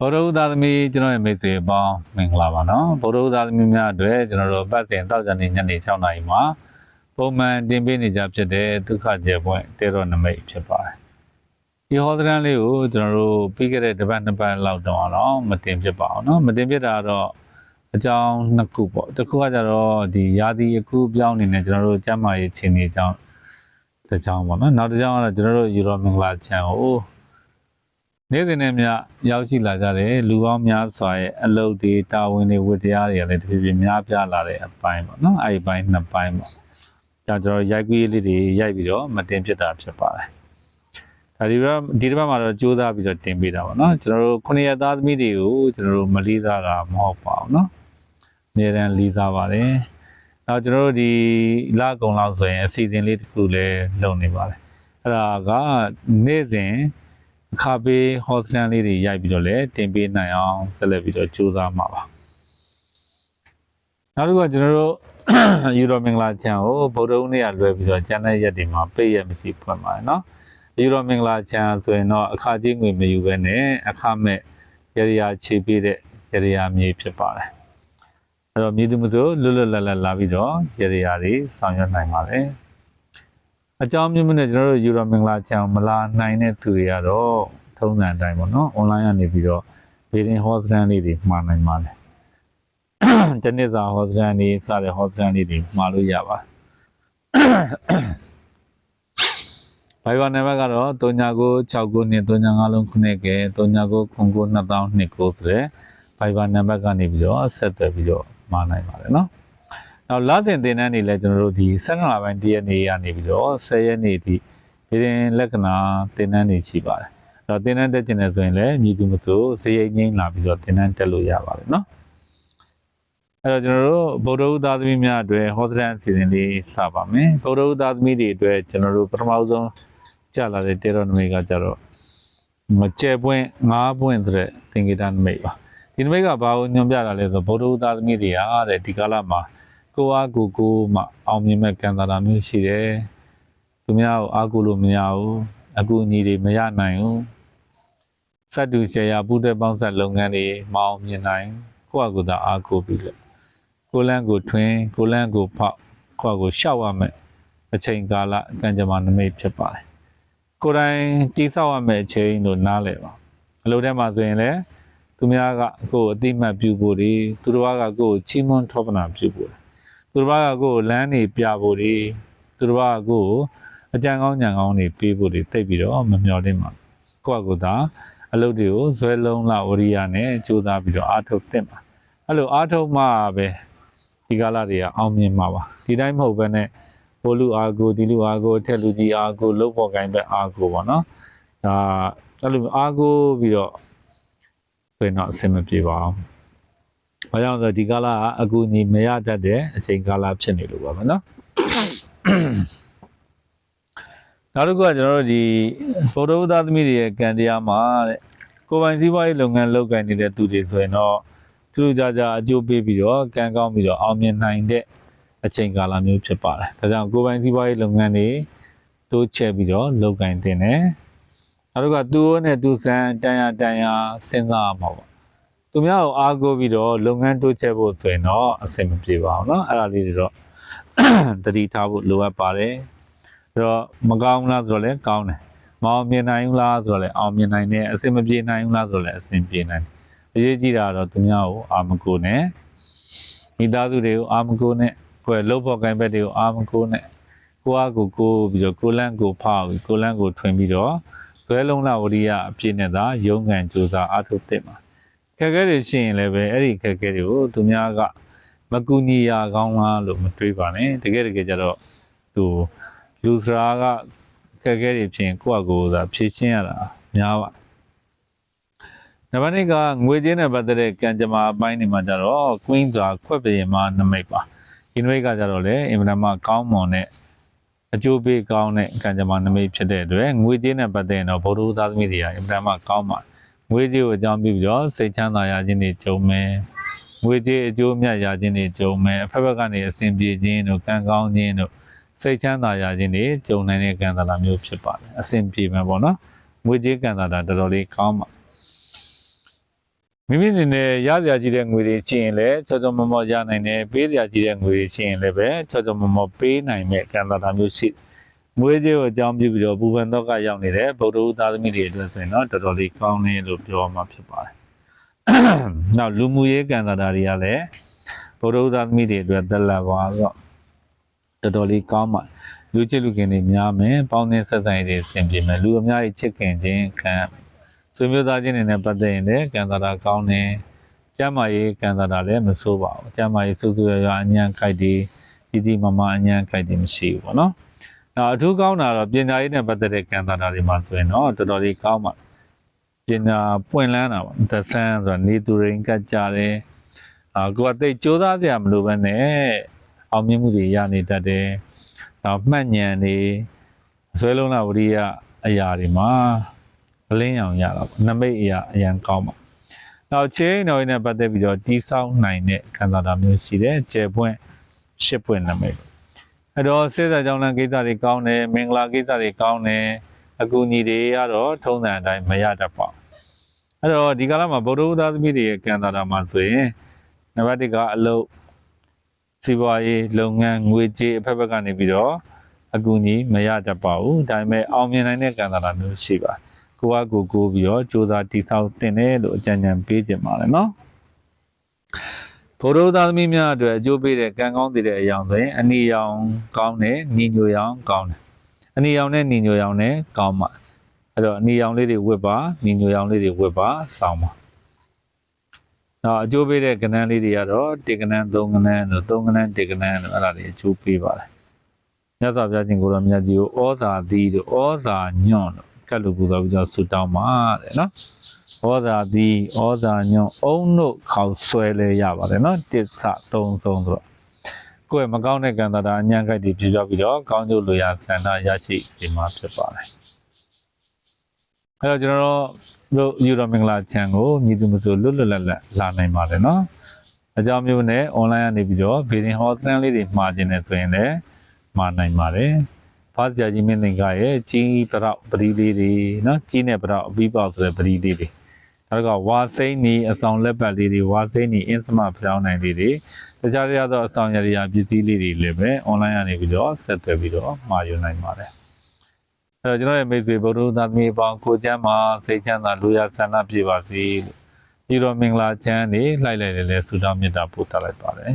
ဗုဒ္ဓဦးသားသမီးကျွန်တော်ရဲ့မိတ်ဆွေအပေါင်းမင်္ဂလာပါနော်ဗုဒ္ဓဦးသားသမီးများအတွက်ကျွန်တော်တို့ပတ်စဉ်တောက်ကြနေညနေ6နာရီမှာပုံမှန်တင်ပေးနေကြဖြစ်တဲ့ဒုက္ခကျေပွင့်တေရောနမိတ်ဖြစ်ပါတယ်ဒီဟောသရန်လေးကိုကျွန်တော်တို့ပြီးခဲ့တဲ့တစ်ပတ်နှစ်ပတ်လောက်တော့တော့မတင်ဖြစ်ပါဘူးနော်မတင်ဖြစ်တာတော့အကြောင်းနှစ်ခုပေါ့တစ်ခုကကြတော့ဒီယာတီအခုပြောင်းနေနေကျွန်တော်တို့ကျမ်းမာရေးခြေနေအကြောင်းတစ်ကြောင်းပေါ့နော်နောက်တစ်ကြောင်းကတော့ကျွန်တော်တို့ယူရောမင်္ဂလာချန်ကို နေ့စဉ်နဲ့မျှရောက်ရှိလာကြတယ်လူပေါင်းများစွာရဲ့အလုပ်တွေတာဝန်တွေဝတ္တရားတွေကလည်းတဖြည်းဖြည်းများပြားလာတဲ့အပိုင်းပေါ့နော်အဲ့ဒီပိုင်းနှစ်ပိုင်းပေါ့ဒါကျွန်တော်ရိုက်ကွေးလေးတွေရိုက်ပြီးတော့မတင်ဖြစ်တာဖြစ်ပါတယ်ဒါဒီဘက်ဒီတစ်ပတ်မှာတော့ကြိုးစားပြီးတော့တင်ပေးတာပေါ့နော်ကျွန်တော်တို့ခုနှစ်ရက်သားသမီးတွေကိုကျွန်တော်တို့မလေးစားတာမဟုတ်ပါဘူးနော်အများတန်းလေးစားပါတယ်နောက်ကျွန်တော်တို့ဒီလကုံလောက်ဆိုရင်အစီအစဉ်လေးတစ်ခုလည်းလုပ်နေပါတယ်အဲ့ဒါကနေ့စဉ် အခါပေးဟောစတန်လေးတွေရိုက်ပြီးတော့လည်းတင်ပေးနိုင်အောင်ဆက်လက်ပြီးတော့ကြိုးစားမှာပါနောက်တစ်ခုကကျွန်တော်တို့ ယူရိုမင်္ဂလာချန်ကိုဗုဒ္ဓဦးနေ့ကလွယ်ပြီးတော့ကျန်တဲ့ရက်တွေမှာပိတ်ရက်မရှိဖွင့်ပါတယ်เนาะယူရိုမင်္ဂလာချန်ဆိုရင်တော့အခါကြီးငွေမယူဘဲနဲ့အခမဲ့ရရခြေပေးတဲ့ရရမြေဖြစ်ပါတယ်အဲ့တော့မြေသူမဆိုလွတ်လွတ်လပ်လပ်လာပြီးတော့ရရတွေဆောင်ရွက်နိုင်ပါတယ် အကြောင်းမျိုးမျိုးနဲ့ကျွန်တော်တို့ယူရိုမင်္ဂလာချန်မလာနိုင်တဲ့သူတွေကတော့ထုံးစံအတိုင်းပေါ့နော်အွန်လိုင်းကနေပြီးတော့ဘေဒင်ဟောစတန်လေးတွေမှာနိုင်ပါတယ်တနေ့စာဟောစတန်လေးစတဲ့ဟောစတန်လေးတွေမှာလို့ရပါတယ်ဘိုင်ဘာနံပါတ်ကတော့3969နဲ့39လုံးခုနှစ်ကဲ3999 2029ဆိုတဲ့ဘိုင်ဘာနံပါတ်ကနေပြီးတော့ဆက်သွယ်ပြီးတော့မှာနိုင်ပါတယ်နော် နောက်လစဉ်သင်တန်းတွေလည်းကျွန်တော်တို့ဒီ7လပိုင်းတရက်နေ့ကနေပြီးတော့10ရက်နေ့ဒီဒီရင်လက္ခဏာသင်တန်းတွေရှိပါတယ်အဲ့တော့သင်တန်းတက်ကျင်တယ်ဆိုရင်လည်းမြည်သူမဆိုဇေယိတ်ငိမ့်လာပြီးတော့သင်တန်းတက်လို့ရပါတယ်နော်အဲ့တော့ကျွန်တော်တို့ဗုဒ္ဓဦးသားသမီးများအတွက်ဟောသတန်အစီအစဉ်လေးစပါမယ်ဗုဒ္ဓဦးသားသမီးတွေအတွက်ကျွန်တော်တို့ပထမဆုံးကြာလာတဲ့တေရောနမိတ်ကကြတော့မကျဲပွင့်ငါးပွင့်ဆိုတဲ့သင်္ကေတနမိတ်ပါဒီနမိတ်ကဘာကိုညွှန်ပြတာလဲဆိုတော့ဗုဒ္ဓဦးသားသမီးတွေဟာတဲ့ဒီကာလမှာ ကိုအားကိုကိုမှအောင်မြင်မဲ့ကံတာတာမျိုးရှိတယ်သူများကိုအားကိုလို့မရဘူးအကူအညီတွေမရနိုင်ဘူးစက်တူရှယ်ယာပူတဲ့ပေါင်းဆက်လုပ်ငန်းတွေမအောင်မြင်နိုင်ကိုယ့်အကူသာအားကိုပြီးလို့ကိုလန်းကိုထွင်းကိုလန်းကိုဖောက်ကိုယ့်အကူရှောက်ရမယ်အချိန်ကာလကံကြမ္မာနမိတ်ဖြစ်ပါတယ်ကိုယ်တိုင်တိဆောက်ရမယ့်အချိန်လို့နားလည်ပါအလုပ်ထဲမှာဆိုရင်လည်းသူများကကိုယ်အတိမတ်ပြုဖို့တွေသူတော်ကကိုယ်ချီးမွမ်းထောပနာပြုဖို့တွေ သူတော်ကကိုယ်လမ်းနေပြဖို့တွေသူတော်ကကိုယ်အကြံကောင်းညံကောင်းတွေပေးဖို့တွေတိတ်ပြီးတော့မမျှော်လင့်ပါကိုယ့်အကူသာအလုပ်တွေကိုဇွဲလုံးလဝရိယနဲ့ကြိုးစားပြီးတော့အားထုတ်သင့်ပါအဲ့လိုအားထုတ်မှပဲဒီကာလတွေကအောင်မြင်မှာပါဒီတိုင်းမဟုတ်ဘဲနဲ့ဟိုလူအားကိုဒီလူအားကိုထက်လူကြီးအားကိုလုံးပေါ်ကိုင်းပဲအားကိုပေါ့နော်ဒါအဲ့လိုအားကိုပြီးတော့ဆိုရင်တော့အဆင်မပြေပါဘူး။ ဘာကြောင့်လဲဆိုတော့ဒီကာလကအကူအညီမရတတ်တဲ့အချိန်ကာလဖြစ်နေလို့ပါမယ်နော်။နောက်တစ်ခုကကျွန်တော်တို့ဒီဗုဒ္ဓဝသားသမီးတွေရဲ့ကံတရားမှာတဲ့ကိုယ်ပိုင်စည်းပွားရေးလုပ်ငန်းလုပ်ကိုင်နေတဲ့သူတွေဆိုရင်တော့သူတို့ကြကြအကျိုးပေးပြီးတော့ကံကောင်းပြီးတော့အောင်မြင်နိုင်တဲ့အချိန်ကာလမျိုးဖြစ်ပါတယ်။ဒါကြောင့်ကိုယ်ပိုင်စည်းပွားရေးလုပ်ငန်းတွေတိုးချဲ့ပြီးတော့လုပ်ကိုင်တင်တယ်။နောက်တစ်ခုကသူ့နဲ့သူစံတန်ရတန်ရစဉ်းစားရမှာပေါ့။ သူများကိုအားကိုးပြီးတော့လုပ်ငန်းတိုးချဲ့ဖို့ဆိုရင်တော့အဆင်မပြေပါဘူးเนาะအဲ့ဒါလေးတွေတော့ တတိထားဖို့လိုအပ်ပါတယ်။အဲ့တော့မကောင်းဘူးလားဆိုတော့လည်းကောင်းတယ်။မအောင်မြင်နိုင်ဘူးလားဆိုတော့လည်းအောင်မြင်နိုင်တယ်။အဆင်မပြေနိုင်ဘူးလားဆိုတော့လည်းအဆင်ပြေနိုင်တယ်။အရေးကြီးတာကတော့သူများကိုအာမကိုနဲ့မိသားစုတွေကိုအာမကိုနဲ့ကိုယ်လှုပ်ဖို့ကိုင်ဘက်တွေကိုအာမကိုနဲ့ကိုအားကိုကိုပြီးတော့ကိုလန့်ကိုဖောက်ပြီးကိုလန့်ကိုထွင်ပြီးတော့ဇွဲလုံးလာဝရိယအပြည့်နဲ့သာရုံးကန်ကြိုးစားအားထုတ်တဲ့မှာ ခက်ခဲတွေရှိရင်လည်းပဲအဲ့ဒီခက်ခဲတွေကိုသူများကမကူညီရကောင်းလားလို့မတွေးပါနဲ့တကယ်တကယ်ကျတော့သူလူစရာကခက်ခဲတွေဖြစ်ရင်ကိုယ့်အကိုယ်သာဖြည့်ရှင်းရတာများပါနံပါတ်2ကငွေကြေးနဲ့ပတ်သက်တဲ့ကံကြမ္မာအပိုင်းတွေမှာကျတော့ queen စွာခွက်ပြင်မှာနမိတ်ပါဒီနမိတ်ကကျတော့လေအင်မတန်မှကောင်းမွန်တဲ့အကျိုးပေးကောင်းတဲ့ကံကြမ္မာနမိတ်ဖြစ်တဲ့အတွက်ငွေကြေးနဲ့ပတ်သက်ရင်တော့ဗုဒ္ဓသားသမီးတွေကအင်မတန်မှကောင်းပါတယ် ငွေကြေးကိုအကြောင်းပြုပြီးတော့စိတ်ချမ်းသာရခြင်းတွေကြုံမယ်ငွေကြေးအကျိုးအမြတ်ရခြင်းတွေကြုံမယ်အဖက်ဖက်ကနေအစဉ်ပြေခြင်းတို့ကံကောင်းခြင်းတို့စိတ်ချမ်းသာရခြင်းတွေကြုံနိုင်တဲ့ကံတာလာမျိုးဖြစ်ပါတယ်အစဉ်ပြေမယ်ပေါ့နော်ငွေကြေးကံတာတာတော်တော်လေးကောင်းပါမိမိအနေနဲ့ရစရာကြီးတဲ့ငွေတွေရှိရင်လည်းချောချောမောမောရနိုင်တယ်ပေးစရာကြီးတဲ့ငွေတွေရှိရင်လည်းပဲချောချောမောမောပေးနိုင်မဲ့ကံတာတာမျိုးရှိတယ် မွေးကြေးကိုအကြောင်းပြုပြီးတော့ပူပန်တော့ကရောက်နေတဲ့ဗုဒ္ဓဦးသားသမီးတွေအတွက်ဆိုရင်တော့တော်တော်လေးကောင်းတယ်လို့ပြောမှဖြစ်ပါတယ်။နောက်လူမှုရေးကံစားတာတွေကလည်းဗုဒ္ဓဦးသားသမီးတွေအတွက်သက်လက်ပါတော့တော်တော်လေးကောင်းပါလူချစ်လူခင်တွေများမယ်ပေါင်းသင်းဆက်ဆံရေးတွေအဆင်ပြေမယ်လူအများကြီးချစ်ခင်ခြင်းခံဆွေမျိုးသားချင်းတွေနဲ့ပတ်သက်ရင်လည်းကံစားတာကောင်းတယ်ကျမ်းမာရေးကံစားတာလည်းမဆိုးပါဘူးကျမ်းမာရေးစူးစူးရရအညံ့ခိုက်တွေဒီဒီမမအညံ့ခိုက်တွေမရှိဘူးပေါ့နော် နောက်အထူးကောင်းတာတော့ပညာရေးနဲ့ပတ်သက်တဲ့ကံတာတာတွေမှာဆိုရင်တော့တော်တော်လေးကောင်းပါပညာပွင့်လန်းတာပေါ့သဆန်းဆိုတာနေသူရင်ကကြတယ်အာကိုယ်ကတိတ်စူးစမ်းစရာမလိုဘဲနဲ့အောင်မြင်မှုတွေရနေတတ်တယ်နောက်မှတ်ဉဏ်တွေအစွဲလုံးလာဝရိယအရာတွေမှာအလင်းအောင်ရတာပေါ့နမိတ်အရာအရန်ကောင်းပါနောက်ချင်းတော်ရင်းနဲ့ပတ်သက်ပြီးတော့တီးဆောက်နိုင်တဲ့ကံတာတာမျိုးရှိတယ်ကျယ်ပွင့်ရှစ်ပွင့်နမိတ် အဲ့တော့စေစာကြောင့်လည်းကိစ္စတွေကောင်းတယ်မင်္ဂလာကိစ္စတွေကောင်းတယ်အကူအညီတွေကတော့ထုံးစံအတိုင်းမရတတ်ပါဘူးအဲ့တော့ဒီကာလမှာဗုဒ္ဓဥသားသမီးတွေရဲ့ကံတာတာမှာဆိုရင်နံပါတ်1ကအလုပ်စီးပွားရေးလုပ်ငန်းငွေကြေးအဖက်ဖက်ကနေပြီးတော့အကူအညီမရတတ်ပါဘူးဒါပေမဲ့အောင်မြင်နိုင်တဲ့ကံတာတာမျိုးရှိပါတယ်ကိုကကိုကိုပြီးတော့စူးစမ်းတိဆောက်တင်တယ်လို့အကြံဉာဏ်ပေးခြင်းပါတယ် နော်ဘုရောသားသမီးများအတွက်အကျိုးပေးတဲ့ကံကောင်းတဲ့အရာဆိုရင်အနီရောင်ကောင်းတယ်ညီညွတ်ရောင်ကောင်းတယ်အနီရောင်နဲ့ညီညွတ်ရောင်နဲ့ကောင်းပါအဲ့တော့အနီရောင်လေးတွေဝတ်ပါညီညွတ်ရောင်လေးတွေဝတ်ပါစောင်းပါနောက်အကျိုးပေးတဲ့ကဏ္ဍလေးတွေကတော့တေကဏ္ဍသုံးကဏ္ဍတို့သုံးကဏ္ဍတေကဏ္ဍတို့အဲ့ဒါတွေအကျိုးပေးပါတယ်မြတ်စွာဘုရားရှင်ကိုယ်တော်မြတ်ကြီးကိုဩဇာသီးတို့ဩဇာညွန့်တို့ကတ်လို့ပူဇော်ပြီးတော့ဆုတောင်းပါတဲ့နော် ဩဇာတိဩဇာညွန့်အုံတို့ခေါက်ဆွဲလဲရပါတယ်နော်တစ်ဆသုံးဆုံးဆိုတော့ကိုယ့်ရဲ့မကောင်းတဲ့ကံတာတာအညံ့ခိုက်တွေပြပြပြီးတော့ကောင်းကျိုးလိုရာဆန္ဒရရှိစေမှာဖြစ်ပါတယ်အဲ့တော့ကျွန်တော်တို့ယူရမင်္ဂလာချန်ကိုမြည်သူမဆိုလွတ်လွတ်လပ်လပ်လာနိုင်ပါတယ်နော်အကြောင်းမျိုးနဲ့ online ကနေပြီးတော့ဗီဒီယိုဟောသန်းလေးတွေမှာခြင်းနဲ့ဆိုရင်လည်းမှာနိုင်ပါတယ်ဖားစရာကြီးမင်းသင်္ကရဲ့ကြီးပရောက်ပရီလေးတွေနော်ကြီးနဲ့ပရောက်အပြီးပေါက်ဆိုတဲ့ပရီလေးတွေ နောက်ကဝါစိမ့်နီအဆောင်လက်ပတ်လေးတွေဝါစိမ့်နီအင်းသမပြောင်းနိုင်လေးတွေတခြားတခြားသောအဆောင်ရည်ရာပစ္စည်းလေးတွေလည်းပဲ online ကနေပြီးတော့ဆက်သွယ်ပြီးတော့မှာယူနိုင်ပါတယ်အဲတော့ကျွန်တော်ရဲ့မိတ်ဆွေဗုဒ္ဓသာသမီအပေါင်းကိုကျမ်းမှာစိတ်ချမ်းသာလူရဆန္ဒပြပါစေဒီတော့မင်္ဂလာချမ်းနေလိုက်လိုက်လည်းဆုတောင်းမေတ္တာပို့သလိုက်ပါတယ်